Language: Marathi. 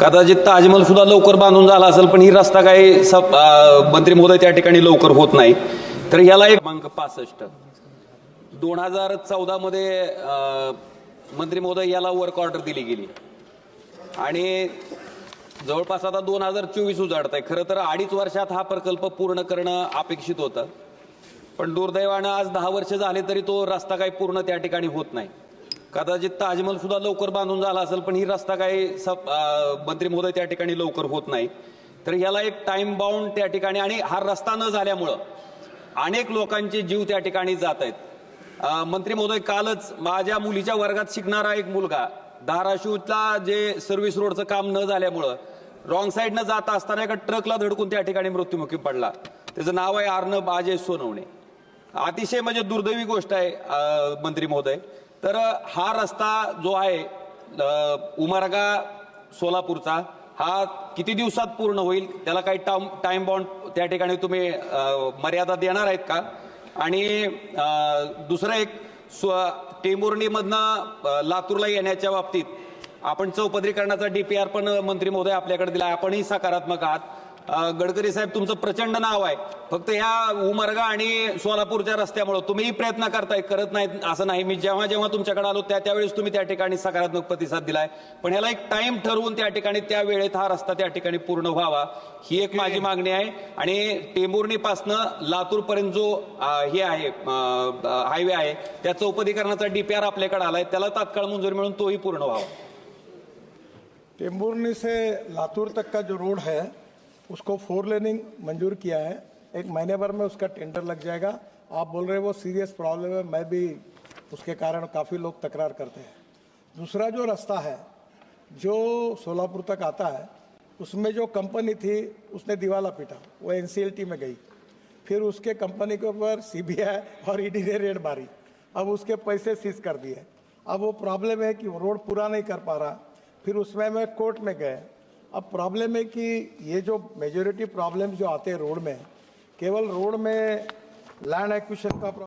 कदाचित ताजमहल सुद्धा लवकर बांधून झाला असेल पण ही रस्ता काही मंत्री महोदय त्या ठिकाणी लवकर होत नाही. तर याला एक क्रमांक पासष्ट. दोन हजार चौदा मध्ये मंत्री महोदय याला वर्क ऑर्डर दिली गेली. आणि जवळपास आता दोन हजार चोवीस उजाडत आहे खरं तर अडीच वर्षात हा प्रकल्प पूर्ण करणं अपेक्षित होतं. पण दुर्दैवानं आज दहा वर्ष झाले तरी तो रस्ता काही पूर्ण त्या ठिकाणी होत नाही. कदाचित ताजमहल सुद्धा लवकर बांधून झाला असेल पण ही रस्ता काही सब मंत्री महोदय त्या ठिकाणी लवकर होत नाही. तर याला एक टाइम बाउंड त्या ठिकाणी आणि हा रस्ता न झाल्यामुळं अनेक लोकांचे जीव त्या ठिकाणी जात आहेत. मंत्री महोदय कालच माझ्या मुलीच्या वर्गात शिकणारा एक मुलगा धाराशिवला जे सर्व्हिस रोडचं काम न झाल्यामुळं रॉंग साईडनं जात असताना एका ट्रकला धडकून त्या ठिकाणी मृत्युमुखी पडला. त्याचं नाव आहे अर्णब अजय सोनवणे. अतिशय म्हणजे दुर्दैवी गोष्ट आहे मंत्री महोदय. तर हा रस्ता जो आहे अं, उमरगा सोलापूरचा हा किती दिवसात पूर्ण होईल? त्याला काही टाम टाइम बॉन्ड त्या ठिकाणी तुम्ही मर्यादा देणार आहेत का? आणि दुसरं एक स्व टेंभुर्णीमधनं लातूरला येण्याच्या बाबतीत आपण चौपदरीकरणाचा आर पण मंत्री महोदय आपल्याकडे दिला आपणही सकारात्मक आहात. गडकरी साहेब तुमचं प्रचंड नाव आहे. फक्त ह्या उमरगा आणि सोलापूरच्या रस्त्यामुळे तुम्हीही प्रयत्न करताय करत नाहीत असं नाही. मी जेव्हा जेव्हा तुमच्याकडे आलो त्या त्यावेळेस तुम्ही त्या ठिकाणी सकारात्मक प्रतिसाद दिलाय. पण ह्याला एक टाइम ठरवून त्या ठिकाणी त्या वेळेत हा रस्ता त्या ठिकाणी पूर्ण व्हावा ही एक माझी मागणी आहे. आणि टेंभुर्णीपासनं लातूरपर्यंत जो हे आहे हायवे आहे त्या चौपदीकरणाचा डीपीआर आपल्याकडे आलाय. त्याला तात्काळ मंजुरी मिळून तोही पूर्ण व्हावा. टेम्बुर्नी से लातूर तक का जो रोड है उसको फोर लेनिंग मंजूर किया है। एक महीने भर में उसका टेंडर लग जाएगा। आप बोल रहे हो वो सीरियस प्रॉब्लम है, मैं भी उसके कारण काफ़ी लोग तकरार करते हैं। दूसरा जो रास्ता है, जो सोलापुर तक आता है, उसमें जो कंपनी थी, उसने दिवाला पीटा। वो एनसीएलटी में गई। फिर उसके कंपनी के ऊपर सीबीआई और ईडी ने रेड मारी। अब उसके पैसे सीज कर दिए। अब वो प्रॉब्लम है कि वो रोड पूरा नहीं कर पा रहा। फिर उसमें मैं कोर्ट में गए। अब प्रॉब्लम है कि ये जो मेजोरिटी प्रॉब्लम जो आते हैं रोड में केवल रोड में लैंड एक्विशन का